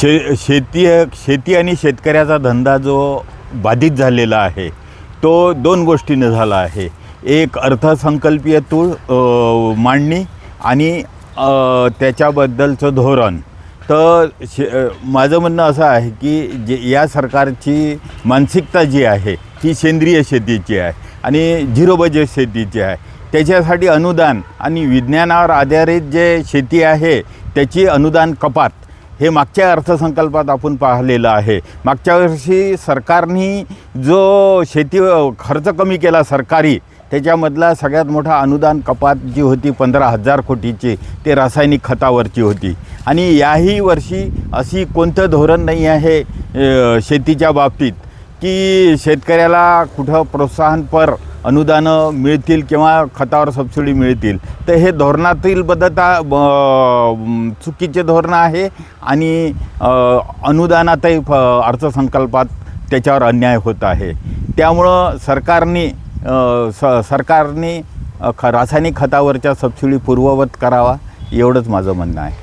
शे शेती शेती आणि शेतकऱ्याचा धंदा जो बाधित झालेला आहे तो दोन गोष्टीनं झाला आहे. एक अर्थसंकल्पीय तूळ मांडणी आणि त्याच्याबद्दलचं धोरण. तर शे माझं म्हणणं असं आहे की जे या सरकारची मानसिकता जी आहे ती सेंद्रिय शेतीची आहे आणि झिरो बजेट शेतीची आहे. त्याच्यासाठी अनुदान आणि विज्ञानावर आधारित जे शेती आहे त्याची अनुदान कपात. हे मागच्या अर्थसंकल्पात आपण पाहिलेलं आहे. मागच्या वर्षी सरकारने जो शेती खर्च कमी केला सरकारी त्याच्यामधला सगळ्यात मोठा अनुदान कपात जी होती पंधरा हजार कोटीची ते रासायनिक खतावरची होती. आणि याही वर्षी अशी कोणतं धोरण नाही आहे शेतीच्या बाबतीत. की शेतकऱ्याला कुठं प्रोत्साहनपर अनुदानं मिळतील किंवा खतावर सबसिडी मिळतील. तर हे धोरणातील बदता ब- चुकीचे धोरण आहे आणि अनुदानातही फ अर्थसंकल्पात त्याच्यावर अन्याय होत आहे. त्यामुळं सरकारने स सरकारने ख रासायनिक खतावरच्या सबसिडी पूर्ववत करावा एवढंच माझं म्हणणं आहे.